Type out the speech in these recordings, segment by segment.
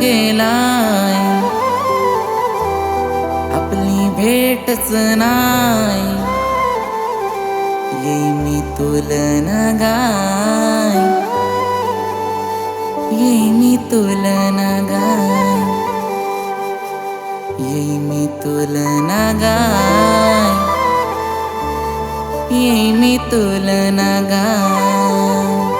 गेलाय. आपली भेटच नाय ये मी तुलन गाय. ये मी तुलन गाय. ये मी तुलन गाय. ये मी तुलन गाय.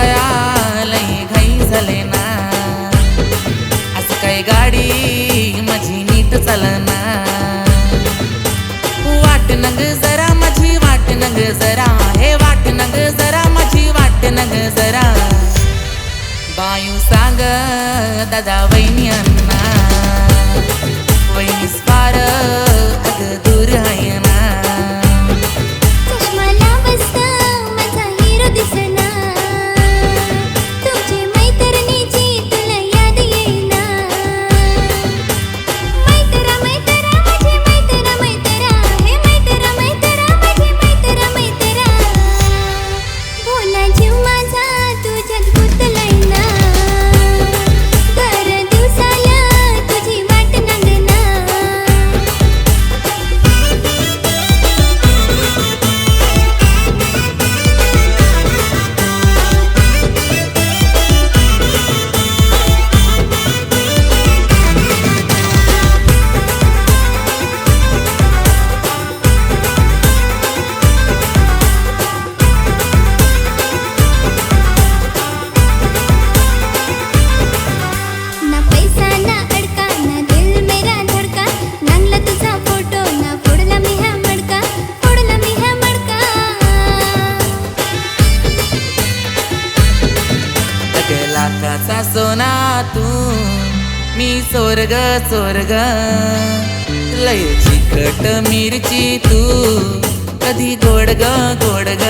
गया लई घाई झाले ना. आज काही गाडी माझी नीट चालना. वाट नग जरा माझी वाट नग जरा. हे वाट नग जरा माझी वाट नग जरा. बायू सांग दादा वहिनी अन्ना वहिनीस सोना तू मी सोरग स्वर्ग. लय चिकट मिरची तू कधी गोडग गोडग.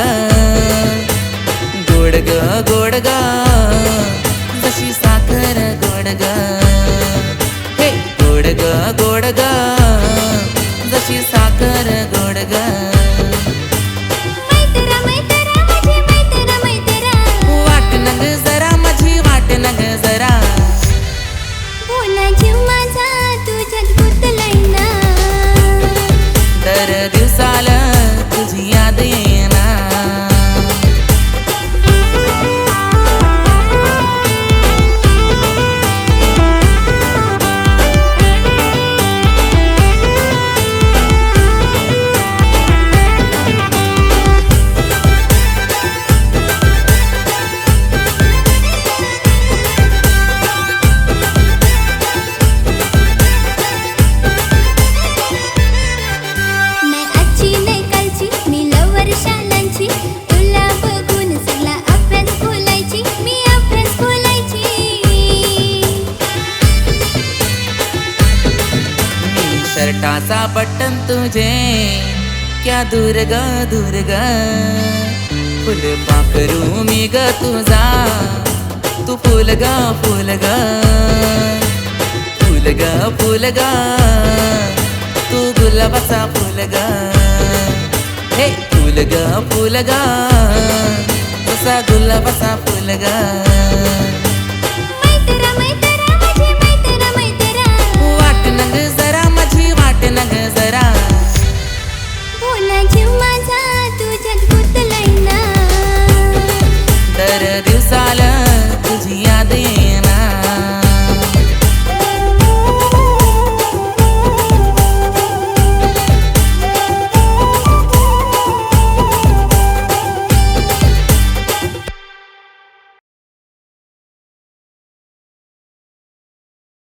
गोडग गोडग. मी बटन तुझे क्या दुर्गा दुर्गा? दूर फुल पाखरू मी ग तुझा तू फुल ग फुल ग. फुल ग फुल ग. तू गुलाबाचा फुल ग. हे फुल ग फुल ग. तुझा गुलाबाचा फुल ग.